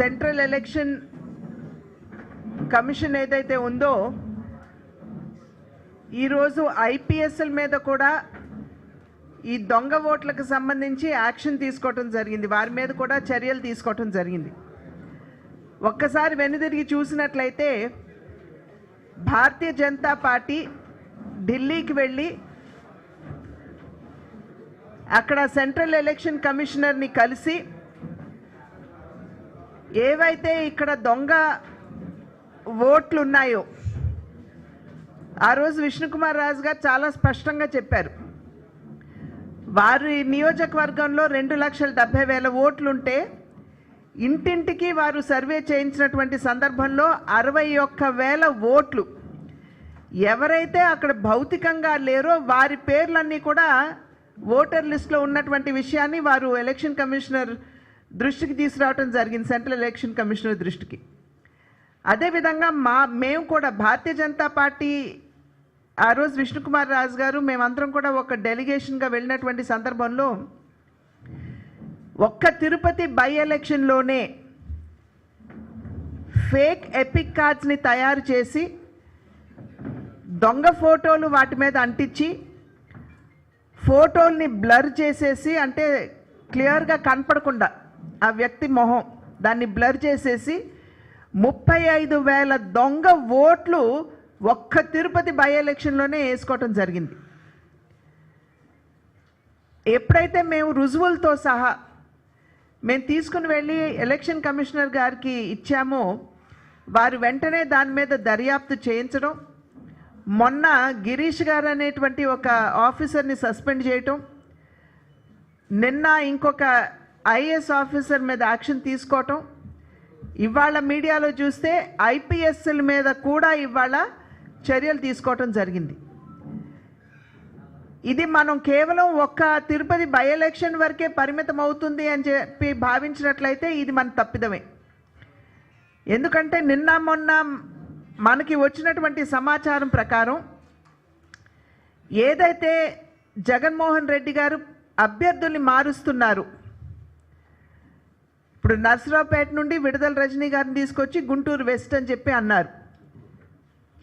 Central election commission ఏదైతే ఉందో ఈరోజు ఐపీఎస్ఎల్ మీద కూడా ఈ దొంగ ఓట్లకు సంబంధించి యాక్షన్ తీసుకోవటం జరిగింది. వారి మీద కూడా చర్యలు తీసుకోవటం జరిగింది. ఒక్కసారి వెనుదిరిగి చూసినట్లయితే భారతీయ జనతా పార్టీ ఢిల్లీకి వెళ్ళి అక్కడ సెంట్రల్ ఎలక్షన్ కమిషనర్ని కలిసి ఏవైతే ఇక్కడ దొంగ ఓట్లు ఉన్నాయో ఆ రోజు విష్ణుకుమార్ రాజు గారు చాలా స్పష్టంగా చెప్పారు. వారి నియోజకవర్గంలో రెండు లక్షల డెబ్బై వేల ఓట్లుంటే ఇంటింటికి వారు సర్వే చేయించినటువంటి సందర్భంలో అరవై ఒక్క వేల ఓట్లు. ఎవరైతే అక్కడ భౌతికంగా లేరో వారి పేర్లన్నీ కూడా ఓటర్ లిస్ట్లో ఉన్నటువంటి విషయాన్ని వారు ఎలక్షన్ కమిషనర్ దృష్టికి తీసుకురావడం జరిగింది సెంట్రల్ ఎలక్షన్ కమిషనర్ దృష్టికి. అదేవిధంగా మా మేము కూడా భారతీయ జనతా పార్టీ ఆ రోజు విష్ణుకుమార్ రాజు గారు మేమందరం కూడా ఒక డెలిగేషన్గా వెళ్ళినటువంటి సందర్భంలో ఒక్క తిరుపతి బై ఎలక్షన్లోనే ఫేక్ ఎపిక్ కార్డ్స్ని తయారు చేసి దొంగ ఫోటోలు వాటి మీద అంటించి ఫోటోల్ని బ్లర్ చేసేసి అంటే క్లియర్గా కనపడకుండా ఆ వ్యక్తి మొహం దాన్ని బ్లర్ చేసేసి ముప్పై ఐదు వేల దొంగ ఓట్లు ఒక్క తిరుపతి బై ఎలక్షన్లోనే వేసుకోవటం జరిగింది. ఎప్పుడైతే మేము రుజువులతో సహా మేము తీసుకుని వెళ్ళి ఎలక్షన్ కమిషనర్ గారికి ఇచ్చామో వారు వెంటనే దాని మీద దర్యాప్తు చేయించడం మొన్న గిరీష్ గారు అనేటువంటి ఒక ఆఫీసర్ని సస్పెండ్ చేయటం నిన్న ఇంకొక ఐఏఎస్ ఆఫీసర్ మీద యాక్షన్ తీసుకోవటం. ఇవాళ మీడియాలో చూస్తే ఐపీఎస్ఎల్ మీద కూడా ఇవాళ చర్యలు తీసుకోవటం జరిగింది. ఇది మనం కేవలం ఒక్క తిరుపతి బై ఎలక్షన్ వరకే పరిమితం అవుతుంది అని చెప్పి భావించినట్లయితే ఇది మన తప్పిదమే. ఎందుకంటే నిన్న మొన్న మనకి వచ్చినటువంటి సమాచారం ప్రకారం ఏదైతే జగన్మోహన్ రెడ్డి గారు అభ్యర్థుల్ని మారుస్తున్నారు ఇప్పుడు నర్సరావుపేట నుండి విడుదల రజనీ గారిని తీసుకొచ్చి గుంటూరు వెస్ట్ అని చెప్పి అన్నారు.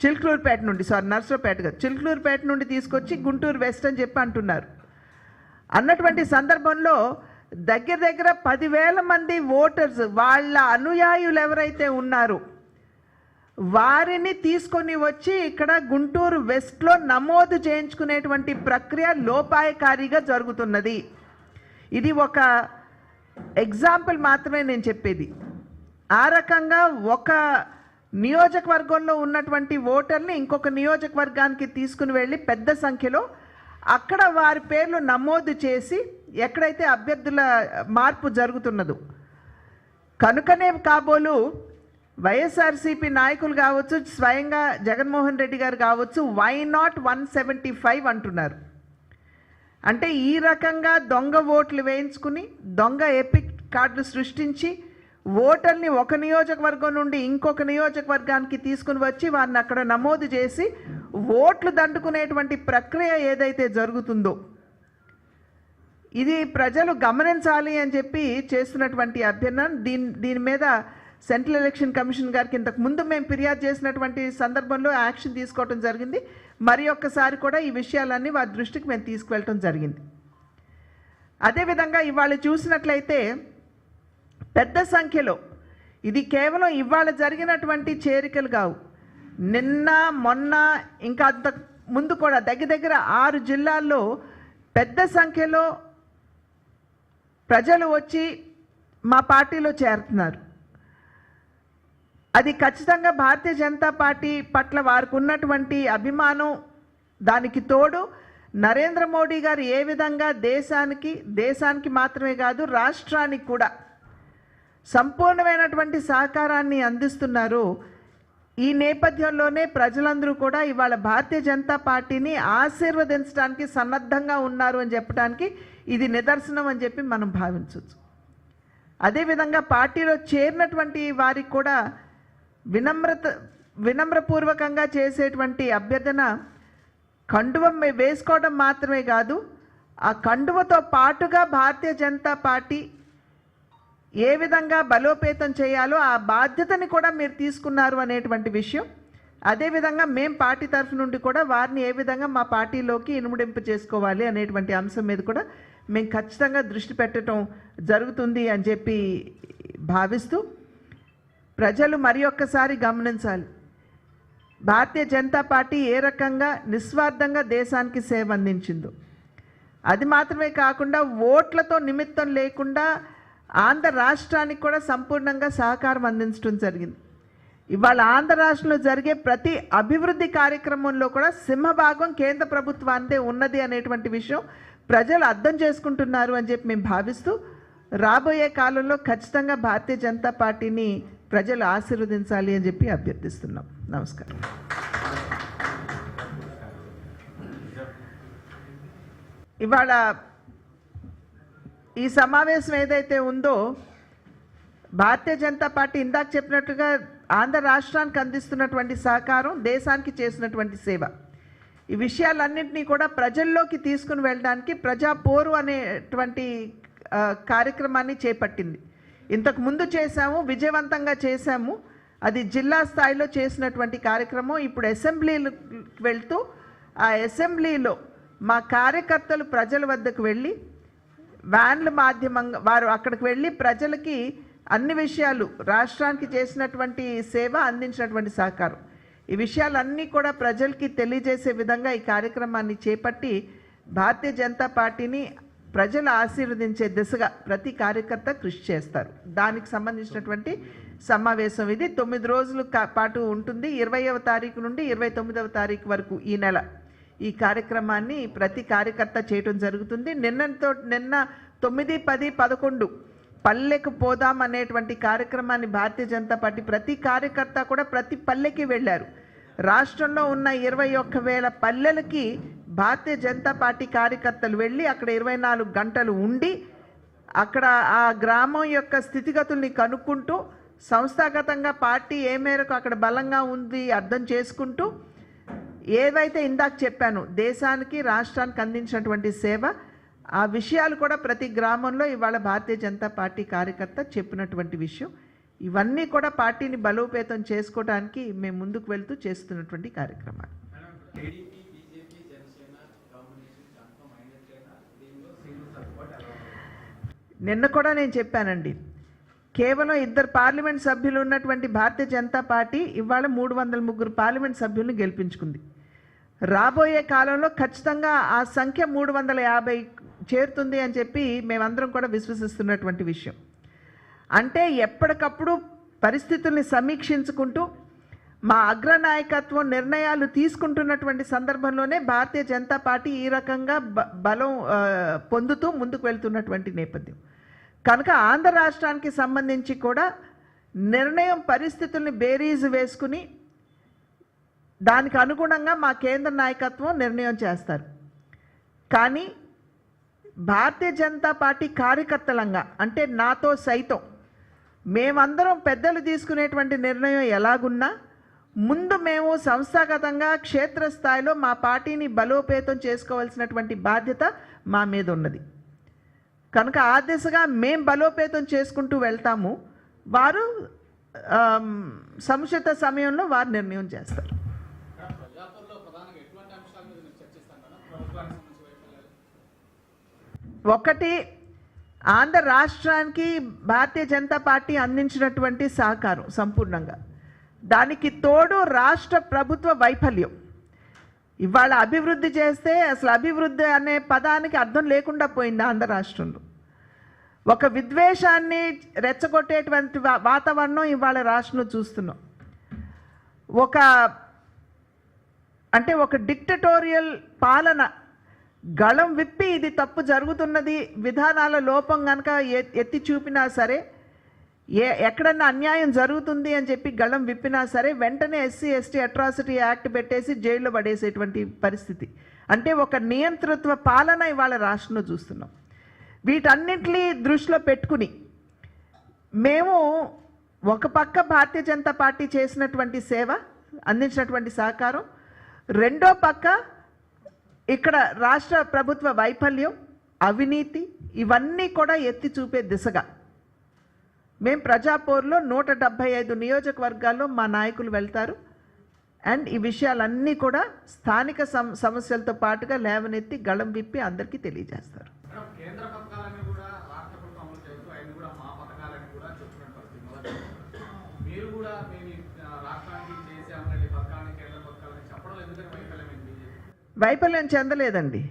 చిల్కలూరుపేట నుండి సారీ నర్సరావుపేట కాదు చిల్కలూరుపేట నుండి తీసుకొచ్చి గుంటూరు వెస్ట్ అని చెప్పి అంటున్నారు. అన్నటువంటి సందర్భంలో దగ్గర దగ్గర పదివేల మంది ఓటర్స్ వాళ్ళ అనుయాయులు ఎవరైతే ఉన్నారో వారిని తీసుకొని వచ్చి ఇక్కడ గుంటూరు వెస్ట్లో నమోదు చేయించుకునేటువంటి ప్రక్రియ లోపాయకారిగా జరుగుతున్నది. ఇది ఒక ఎగ్జాంపుల్ మాత్రమే నేను చెప్పేది. ఆ రకంగా ఒక నియోజకవర్గంలో ఉన్నటువంటి ఓటర్ని ఇంకొక నియోజకవర్గానికి తీసుకుని వెళ్ళి పెద్ద సంఖ్యలో అక్కడ వారి పేర్లు నమోదు చేసి ఎక్కడైతే అభ్యర్థుల మార్పు జరుగుతున్నదో. కనుకనే కాబోలు వైఎస్ఆర్సీపీ నాయకులు కావచ్చు స్వయంగా జగన్మోహన్ రెడ్డి గారు కావచ్చు why not one seventy five అంటున్నారు. అంటే ఈ రకంగా దొంగ ఓట్లు వేయించుకుని దొంగ ఎపిక్ కార్డులు సృష్టించి ఓటర్ని ఒక నియోజకవర్గం నుండి ఇంకొక నియోజకవర్గానికి తీసుకుని వచ్చి వారిని అక్కడ నమోదు చేసి ఓట్లు దండుకునేటువంటి ప్రక్రియ ఏదైతే జరుగుతుందో ఇది ప్రజలు గమనించాలి అని చెప్పి చేస్తున్నటువంటి అభ్యర్థన. దీని దీని మీద సెంట్రల్ ఎలక్షన్ కమిషన్ గారికి ఇంతకు ముందు మేము ఫిర్యాదు చేసినటువంటి సందర్భంలో యాక్షన్ తీసుకోవడం జరిగింది. మరి ఒక్కసారి కూడా ఈ విషయాలన్నీ వారి దృష్టికి మేము తీసుకువెళ్ళటం జరిగింది. అదేవిధంగా ఇవాళ చూసినట్లయితే పెద్ద సంఖ్యలో ఇది కేవలం ఇవాళ జరిగినటువంటి చేరికలు కావు. నిన్న మొన్న ఇంకా అంత ముందు కూడా దగ్గర దగ్గర ఆరు జిల్లాల్లో పెద్ద సంఖ్యలో ప్రజలు వచ్చి మా పార్టీలో చేరుతున్నారు. అది ఖచ్చితంగా భారతీయ జనతా పార్టీ పట్ల వారికి ఉన్నటువంటి అభిమానం దానికి తోడు నరేంద్ర మోడీ గారు ఏ విధంగా దేశానికి దేశానికి మాత్రమే కాదు రాష్ట్రానికి కూడా సంపూర్ణమైనటువంటి సహకారాన్ని అందిస్తున్నారు. ఈ నేపథ్యంలోనే ప్రజలందరూ కూడా ఇవాళ భారతీయ జనతా పార్టీని ఆశీర్వదించడానికి సన్నద్ధంగా ఉన్నారు అని చెప్పడానికి ఇది నిదర్శనం అని చెప్పి మనం భావించవచ్చు. అదేవిధంగా పార్టీలో చేరినటువంటి వారికి కూడా వినమ్రత వినమ్రపూర్వకంగా చేసేటువంటి అభ్యర్థన కండువం వేసుకోవడం మాత్రమే కాదు ఆ కండువతో పాటుగా భారతీయ జనతా పార్టీ ఏ విధంగా బలోపేతం చేయాలో ఆ బాధ్యతని కూడా మీరు తీసుకున్నారు అనేటువంటి విషయం. అదేవిధంగా మేం పార్టీ తరఫు నుండి కూడా వారిని ఏ విధంగా మా పార్టీలోకి ఇనుముడింపు చేసుకోవాలి అనేటువంటి అంశం మీద కూడా మేము ఖచ్చితంగా దృష్టి పెట్టడం జరుగుతుంది అని చెప్పి భావిస్తూ ప్రజలు మరి ఒక్కసారి గమనించాలి. భారతీయ జనతా పార్టీ ఏ రకంగా నిస్వార్థంగా దేశానికి సేవ అందించిందో. అది మాత్రమే కాకుండా ఓట్లతో నిమిత్తం లేకుండా ఆంధ్ర రాష్ట్రానికి కూడా సంపూర్ణంగా సహకారం అందించడం జరిగింది. ఇవాళ ఆంధ్ర రాష్ట్రంలో జరిగే ప్రతి అభివృద్ధి కార్యక్రమంలో కూడా సింహభాగం కేంద్ర ప్రభుత్వాంతే ఉన్నది అనేటువంటి విషయం ప్రజలు అర్థం చేసుకుంటున్నారు అని చెప్పి మేము భావిస్తూ రాబోయే కాలంలో ఖచ్చితంగా భారతీయ జనతా పార్టీని ప్రజలు ఆశీర్వదించాలి అని చెప్పి అభ్యర్థిస్తున్నాం. నమస్కారం. ఇవాళ ఈ సమావేశం ఏదైతే ఉందో భారతీయ జనతా పార్టీ ఇందాక చెప్పినట్టుగా ఆంధ్ర రాష్ట్రానికి అందిస్తున్నటువంటి సహకారం దేశానికి చేసినటువంటి సేవ. ఈ విషయాలన్నింటినీ కూడా ప్రజల్లోకి తీసుకుని వెళ్ళడానికి ప్రజా పోరు అనేటువంటి కార్యక్రమాన్ని చేపట్టింది. ఇంతకు ముందు చేశాము విజయవంతంగా చేశాము. అది జిల్లా స్థాయిలో చేసినటువంటి కార్యక్రమం. ఇప్పుడు అసెంబ్లీలకు వెళ్తూ ఆ అసెంబ్లీలో మా కార్యకర్తలు ప్రజల వద్దకు వెళ్ళి వ్యాన్ల మాధ్యమంగా వారు అక్కడికి వెళ్ళి ప్రజలకి అన్ని విషయాలు రాష్ట్రానికి చేసినటువంటి సేవ అందించినటువంటి సహకారం. ఈ విషయాలన్నీ కూడా ప్రజలకి తెలియజేసే విధంగా ఈ కార్యక్రమాన్ని చేపట్టి భారతీయ జనతా పార్టీని ప్రజలు ఆశీర్వదించే దిశగా ప్రతి కార్యకర్త కృషి చేస్తారు. దానికి సంబంధించినటువంటి సమావేశం ఇది. తొమ్మిది రోజుల కా- పాటు ఉంటుంది. ఇరవైవ తారీఖు నుండి ఇరవై తొమ్మిదవ తారీఖు వరకు ఈ నెల. ఈ కార్యక్రమాన్ని ప్రతి కార్యకర్త చేయటం జరుగుతుంది. నిన్నతో నిన్న తొమ్మిది పది పదకొండు పల్లెకు పోదాం అనేటువంటి కార్యక్రమాన్ని భారతీయ జనతా పార్టీ ప్రతి కార్యకర్త కూడా ప్రతి పల్లెకి వెళ్ళారు. రాష్ట్రంలో ఉన్న ఇరవై ఒక్క వేల పల్లెలకి భారతీయ జనతా పార్టీ కార్యకర్తలు వెళ్ళి అక్కడ ఇరవై నాలుగు గంటలు ఉండి అక్కడ ఆ గ్రామం యొక్క స్థితిగతుల్ని కనుక్కుంటూ సంస్థాగతంగా పార్టీ ఏ మేరకు అక్కడ బలంగా ఉంది అర్థం చేసుకుంటూ ఏవైతే ఇందాక చెప్పాను దేశానికి రాష్ట్రానికి అందించినటువంటి సేవ ఆ విషయాలు కూడా ప్రతి గ్రామంలో ఇవాళ భారతీయ జనతా పార్టీ కార్యకర్త చెప్పినటువంటి విషయం. ఇవన్నీ కూడా పార్టీని బలోపేతం చేసుకోవడానికి మేము ముందుకు వెళ్తూ చేస్తున్నటువంటి కార్యక్రమాలు. నిన్న కూడా నేను చెప్పానండి. కేవలం ఇద్దరు పార్లమెంట్ సభ్యులు ఉన్నటువంటి భారతీయ జనతా పార్టీ ఇవాళ మూడు వందల ముగ్గురు పార్లమెంట్ సభ్యులను గెలిపించుకుంది. రాబోయే కాలంలో ఖచ్చితంగా ఆ సంఖ్య మూడు వందల యాభై చేరుతుంది అని చెప్పి మేమందరం కూడా విశ్వసిస్తున్నటువంటి విషయం. అంటే ఎప్పటికప్పుడు పరిస్థితుల్ని సమీక్షించుకుంటూ మా అగ్రనాయకత్వం నిర్ణయాలు తీసుకుంటున్నటువంటి సందర్భంలోనే భారతీయ జనతా పార్టీ ఈ రకంగా బ- బలం పొందుతూ ముందుకు వెళ్తున్నటువంటి నేపథ్యం. కనుక ఆంధ్ర రాష్ట్రానికి సంబంధించి కూడా నిర్ణయం పరిస్థితుల్ని బేరీజు వేసుకుని దానికి అనుగుణంగా మా కేంద్ర నాయకత్వం నిర్ణయం చేస్తారు. కానీ భారతీయ జనతా పార్టీ కార్యకర్తలంగా అంటే నాతో సైతం మేమందరం పెద్దలు తీసుకునేటువంటి నిర్ణయం ఎలాగున్నా ముందు మేము సంస్థాగతంగా క్షేత్రస్థాయిలో మా పార్టీని బలోపేతం చేసుకోవాల్సినటువంటి బాధ్యత మా మీద ఉన్నది. కనుక ఆ దిశగా మేము బలోపేతం చేసుకుంటూ వెళ్తాము. వారు సముచిత సమయంలో వారు నిర్ణయం చేస్తారు. ఒకటి ఆంధ్ర రాష్ట్రానికి భారతీయ జనతా పార్టీ అందించినటువంటి సహకారం సంపూర్ణంగా. దానికి తోడు రాష్ట్ర ప్రభుత్వ వైఫల్యం. ఇవాళ అభివృద్ధి చేస్తే అసలు అభివృద్ధి అనే పదానికి అర్థం లేకుండా పోయింది ఆంధ్ర రాష్ట్రంలో. ఒక విద్వేషాన్ని రెచ్చగొట్టేటువంటి వా- వాతావరణం ఇవాళ రాష్ట్రంలో చూస్తున్నాం. ఒక అంటే ఒక డిక్టటోరియల్ పాలన గళం విప్పి ఇది తప్పు జరుగుతున్నది విధానాల లోపం కనుక ఎత్తి చూపినా సరే ఏ ఎక్కడన్నా అన్యాయం జరుగుతుంది అని చెప్పి గళం విప్పినా సరే వెంటనే ఎస్సీ ఎస్టీ అట్రాసిటీ యాక్ట్ పెట్టేసి జైల్లో పడేసేటువంటి పరిస్థితి. అంటే ఒక నియంతృత్వ పాలన ఇవాళ రాష్ట్రంలో చూస్తున్నాం. వీటన్నిటినీ దృష్టిలో పెట్టుకుని మేము ఒక పక్క భారతీయ జనతా పార్టీ చేసినటువంటి సేవ అందించినటువంటి సహకారం రెండో పక్క ఇక్కడ రాష్ట్ర ప్రభుత్వ వైఫల్యం అవినీతి ఇవన్నీ కూడా ఎత్తి చూపే దిశగా మేము ప్రజాపోర్లో నూట డెబ్భై ఐదు నియోజకవర్గాల్లో మా నాయకులు వెళ్తారు. అండ్ ఈ విషయాలన్నీ కూడా స్థానిక సమ సమస్యలతో పాటుగా లేవనెత్తి గళం విప్పి అందరికీ తెలియజేస్తారు. వైఫల్యం చెందలేదండి.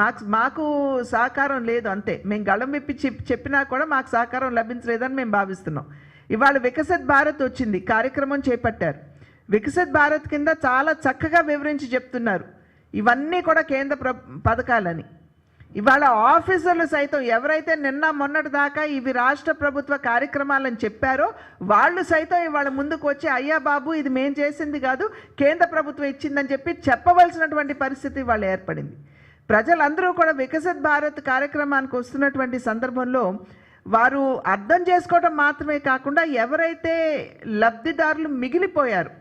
మాకు మాకు సహకారం లేదు అంతే. మేము గళం విప్పి చెప్పినా కూడా మాకు సహకారం లభించలేదని మేము భావిస్తున్నాం. ఇవాళ వికసిత్ భారత్ వచ్చింది కార్యక్రమం చేపట్టారు. వికసిత్ భారత్ కింద చాలా చక్కగా వివరించి చెప్తున్నారు. ఇవన్నీ కూడా కేంద్ర ప్ర పథకాలని. ఇవాళ ఆఫీసర్లు సైతం ఎవరైతే నిన్న మొన్నటి దాకా ఇవి రాష్ట్ర ప్రభుత్వ కార్యక్రమాలని చెప్పారో వాళ్ళు సైతం ఇవాళ ముందుకు వచ్చి అయ్యా బాబు ఇది మేం చేసింది కాదు కేంద్ర ప్రభుత్వం ఇచ్చిందని చెప్పి చెప్పవలసినటువంటి పరిస్థితి వాళ్ళు ఏర్పడింది. ప్రజలందరూ కూడా వికసిత్ భారత్ కార్యక్రమానికి వస్తున్నటువంటి సందర్భంలో వారు అర్థం చేసుకోవడం మాత్రమే కాకుండా ఎవరైతే లబ్ధిదారులు మిగిలిపోయారు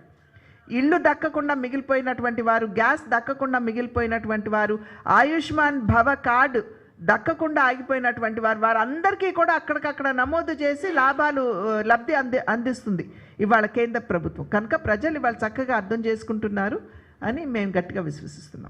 ఇల్లు దక్కకుండా మిగిలిపోయినటువంటి వారు గ్యాస్ దక్కకుండా మిగిలిపోయినటువంటి వారు ఆయుష్మాన్ భవ కార్డు దక్కకుండా ఆగిపోయినటువంటి వారు వారందరికీ కూడా అక్కడికక్కడ నమోదు చేసి లాభాలు లబ్ధి అంది అందిస్తుంది ఇవాళ కేంద్ర ప్రభుత్వం. కనుక ప్రజలు ఇవాళ చక్కగా అర్థం చేసుకుంటున్నారు అని మేము గట్టిగా విశ్వసిస్తున్నాం.